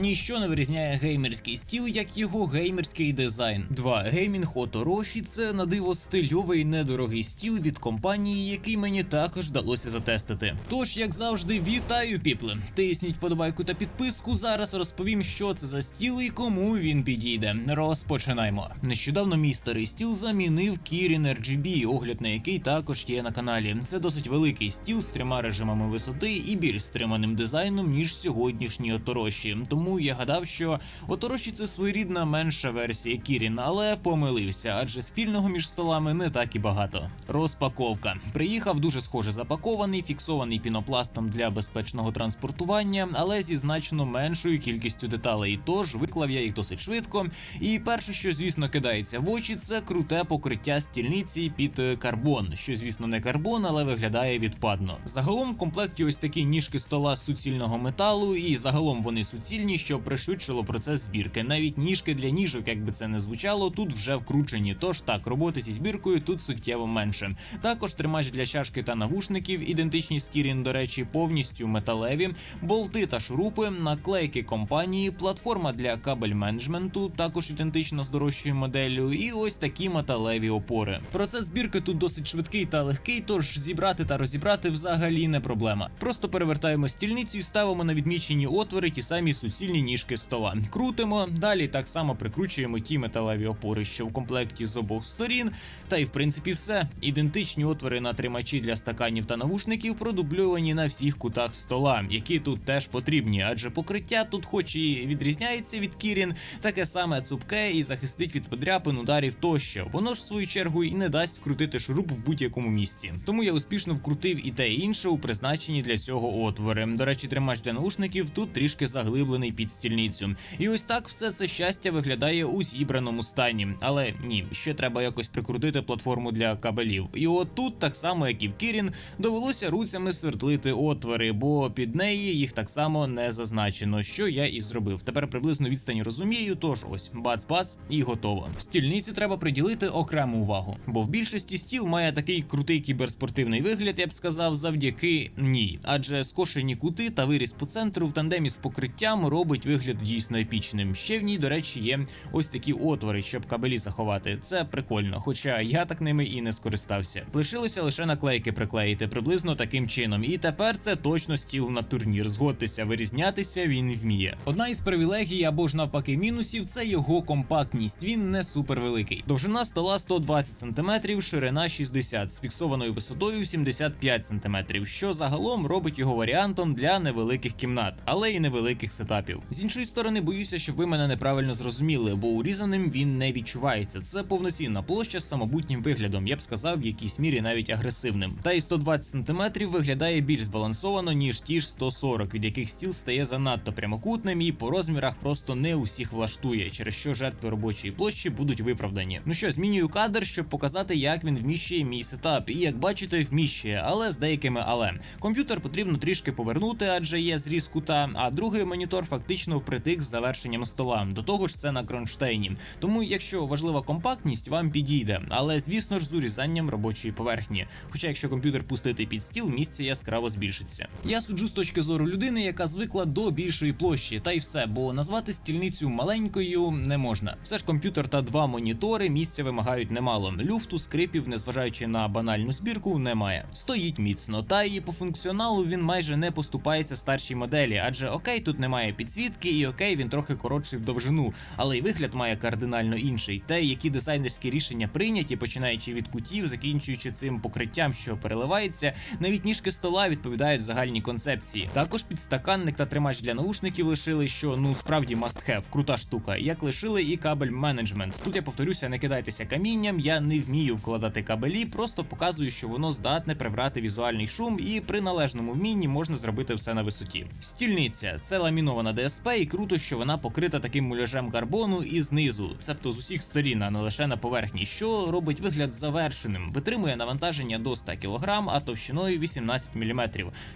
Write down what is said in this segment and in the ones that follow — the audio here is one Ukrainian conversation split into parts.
Ніщо не вирізняє геймерський стіл, як його геймерський дизайн. 2. Геймінг Отороші це на диво стильовий недорогий стіл від компанії, який мені також вдалося затестити. Тож, як завжди, вітаю піпли. Тисніть подобайку та підписку. Зараз розповім, що це за стіл і кому він підійде. Розпочинаємо. Нещодавно мій старий стіл замінив Kirin RGB, огляд на який також є на каналі. Це досить великий стіл з трьома режимами висоти і більш стриманим дизайном, ніж сьогоднішні отороші. Тому я гадав, що отороші це своєрідна менша версія Kirin, але помилився, адже спільного між столами не так і багато. Розпаковка. Приїхав дуже схоже запакований, фіксований пінопластом для безпечного транспортування, але зі значно меншою кількістю деталей. Тож виклав я їх досить швидко. І перше, що звісно кидається в очі, це круте покриття стільниці під е, карбон, що звісно не карбон, але виглядає відпадно. Загалом в комплекті ось такі ніжки стола з суцільного металу, і загалом вони суцільні, що пришвидшило процес збірки. Навіть ніжки для ніжок, як би це не звучало, тут вже вкручені. Тож так, роботи зі збіркою тут суттєво менше. Також тримач для чашки та навушників, ідентичні Kirin, до речі, повністю металеві, болти та шурупи, наклейки компанії, платформа для кабель менеджменту, також ідентична з дорожчою моделлю, і ось такі металеві опори. Процес збірки тут досить швидкий та легкий, тож зібрати та розібрати взагалі не проблема. Просто перевертаємо стільницю і ставимо на відмічені отвори ті самі суцільні ніжки стола. Крутимо, далі так само прикручуємо ті металеві опори, що в комплекті з обох сторін. Та й в принципі все. Ідентичні отвори на тримачі для стаканів та навушників продубльовані на всіх кутах стола, які тут теж потрібні, адже покриття тут, хоч і відрізняється від Kirin, таке саме цупке і захистить від подряпин, ударів тощо. Воно ж в свою чергу і не дасть вкрутити шуруп в будь-якому місці. Тому я успішно вкрутив і те і інше у призначенні для цього отвори. До речі, тримач для наушників тут трішки заглиблений під стільницю. І ось так все це щастя виглядає у зібраному стані. Але ні, ще треба якось прикрутити платформу для кабелів. І от тут, так само як і в Kirin, довелося руцями свердлити отвори, бо під неї їх так само не зазначено, що я і зробив. Тепер приблизно відстань розумію, тож ось бац-бац і готово. Стільниці треба приділити окрему увагу, бо в більшості стіл має такий крутий кіберспортивний вигляд, я б сказав, завдяки ній. Адже скошені кути та виріз по центру в тандемі з покриттям робить вигляд дійсно епічним. Ще в ній, до речі, є ось такі отвори, щоб кабелі заховати. Це прикольно, хоча я так ними і не скористався. Лишилося лише наклейки приклеїти приблизно таким чином. І тепер це точно стіл на турнір. Згодьтеся, вирізнятися він вміє. Одна із привілегій або ж навпаки мінусів це його компактність. Він не супер великий. Довжина стола 120 см, ширина 60 з фіксованою висотою 75 см, що загалом робить його варіантом для невеликих кімнат, але й невеликих сетапів. З іншої сторони, боюся, щоб ви мене неправильно зрозуміли, бо урізаним він не відчувається. Це повноцінна площа з самобутнім виглядом, я б сказав, в якійсь мірі навіть агресивним. Та й 120 см виглядає більш збалансовано, ніж ті ж 140, від яких стіл стає занадто прямокутним і по розмірах просто не усіх влаштує, через що жертви робочої площі будуть виправдані. Ну що, змінюю кадр, щоб показати, як він вміщує мій сетап. І як бачите, вміщує, але з деякими але. Комп'ютер потрібно трішки повернути, адже є зріз кута, а другий монітор фактично впритик з завершенням стола. До того ж, це на кронштейні. Тому, якщо важлива компактність, вам підійде, але звісно ж з урізанням робочої поверхні. Хоча, якщо комп'ютер пустити під стіл, місце яскраво збільшиться. Я суджу з точки зору людини, яка звикла до більшої площі, та й все, бо назвати стільницю маленькою не можна. Все ж комп'ютер та два монітори місця вимагають немало. Люфту, скрипів, незважаючи на банальну збірку, немає. Стоїть міцно, та і по функціоналу він майже не поступається старшій моделі, адже окей, тут немає підсвітки, і окей, він трохи коротший в довжину, але й вигляд має кардинально інший. Те, які дизайнерські рішення прийняті, починаючи від кутів, закінчуючи цим покриттям, що переливається, навіть ніжки стола відповідають загальній концепції. Також підстаканник та тримач для наушників лишили, що ну справді must have, крута штука. Як лишили і кабель менеджмент. Тут я повторюся, не кидайтеся камінням. Я не вмію вкладати кабелі, просто показую, що воно здатне прибрати візуальний шум, і при належному вмінні можна зробити все на висоті. Стільниця це ламінована ДСП, і круто, що вона покрита таким муляжем карбону і знизу, цебто з усіх сторін, а не лише на поверхні, що робить вигляд завершеним. Витримує навантаження до 100 кг, а товщиною 18 мм,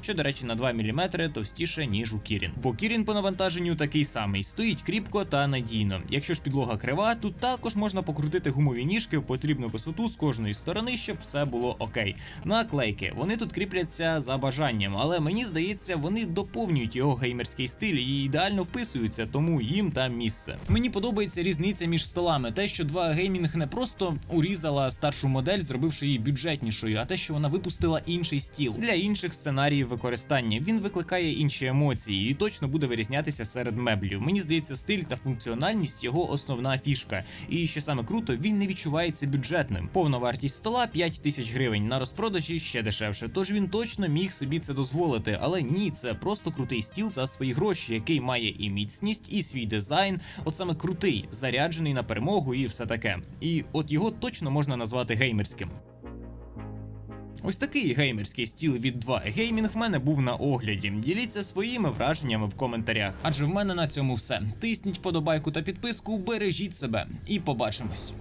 що, до речі, на 2 мм товстіше ніж у Kirin. Бо Kirin по навантаженню такий самий, стоїть кріпко та надійно. Якщо ж підлога крива, тут також можна покрутити гумові ніжки в потрібну висоту з кожної сторони, щоб все було окей. Наклейки вони тут кріпляться за бажанням, але мені здається, вони доповнюють його геймерський стиль і ідеально вписуються, тому їм там місце. Мені подобається різниця між столами. Те, що 2 геймінг не просто урізала старшу модель, зробивши її бюджетнішою, а те, що вона випустила інший стіл для інших сценаріїв використання. Він викликає інші емоції і точно буде вирізнятися серед меблів. Мені здається, стиль та функціональність його основна фішка. І що саме круто, він не відчувається бюджетним. Повна вартість стола 5 тисяч гривень. На розпродажі ще дешевше. Тож він точно міг собі це дозволити. Але ні, це просто крутий стіл за свої гроші, який має і міцність, і свій дизайн. От саме крутий, заряджений на перемогу і все таке. І от його точно можна назвати геймерським. Ось такий геймерський стіл від 2 Gaming в мене був на огляді. Діліться своїми враженнями в коментарях. Адже в мене на цьому все. Тисніть подобайку та підписку, бережіть себе і побачимось.